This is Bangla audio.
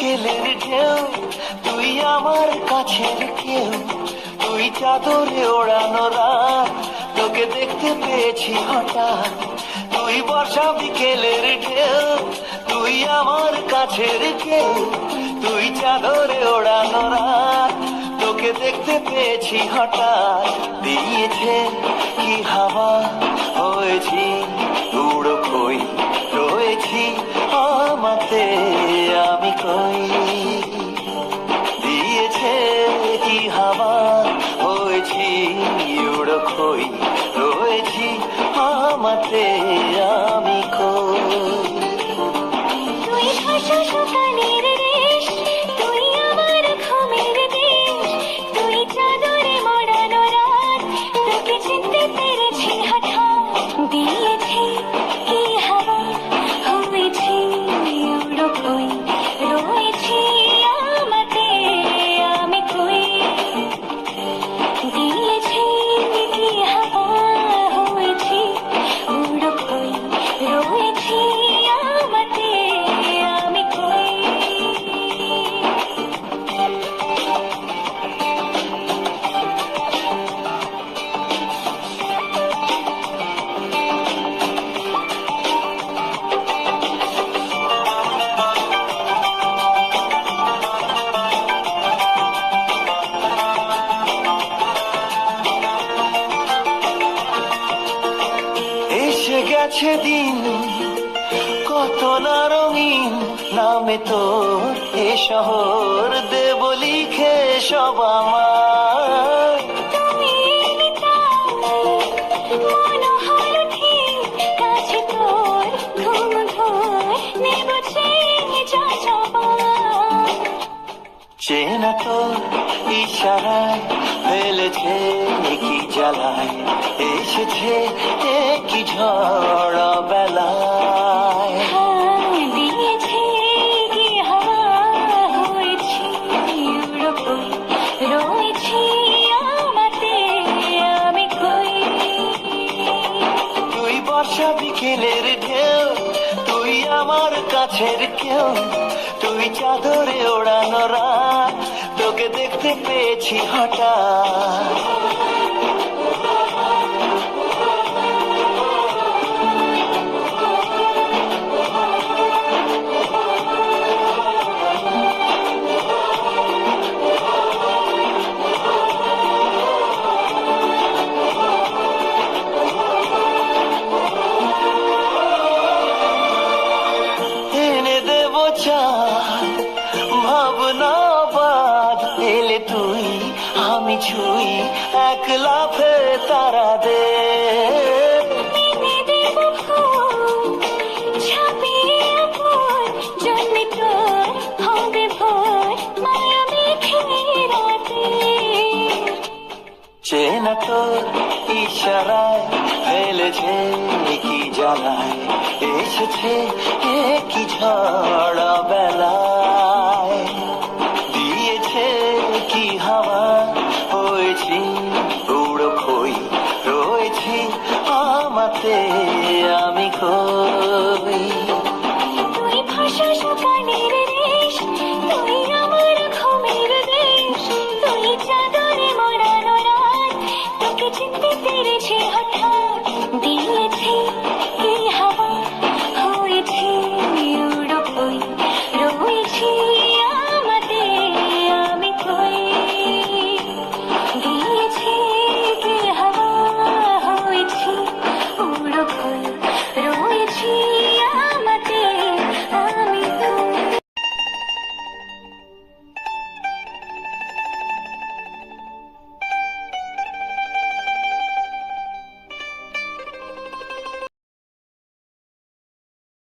বিকেলের ঢেউ, তুই আমার কাছের কেউ। তুই চাদরে ওড়ানো তোকে দেখতে পেয়েছি হঠাৎ। তুই বর্ষা বিকেলের ঢেউ, তুই আমার কাছের কেউ। তুই চাদরে ওড়ানো তোকে দেখতে পেয়েছি হঠাৎ। দিয়েছে কি হাওয়া? আমি দিয়েছে কি হাওয়া? হয়েছি উড়ো কই রয়েছি আমাতে এসে গেছে দিন কত না রঙিন নামে তোর এ শহর দেব লিখে সব আমার চেনা তোর ইশারায় ফেলেছে কি জ্বালায় এসেছে কি ঝড় বেলায়? হয়েছি রয়েছি আমাতে আমি কই তুই তুই আমার কাছের কেউ, তুই চাদরে ওড়ানো রাত, তোকে দেখতে পেয়েছি হঠাৎ। আমি ছুই এক লাফে তারা দে চেনা তোর ইশারায় ফেলেছে কি জ্বালায় এসেছে কি ঝড় তোমাতে আমি কবি। তুই চাদরে মরানো রাত তোকে চিনতে পেরেছি হঠাৎ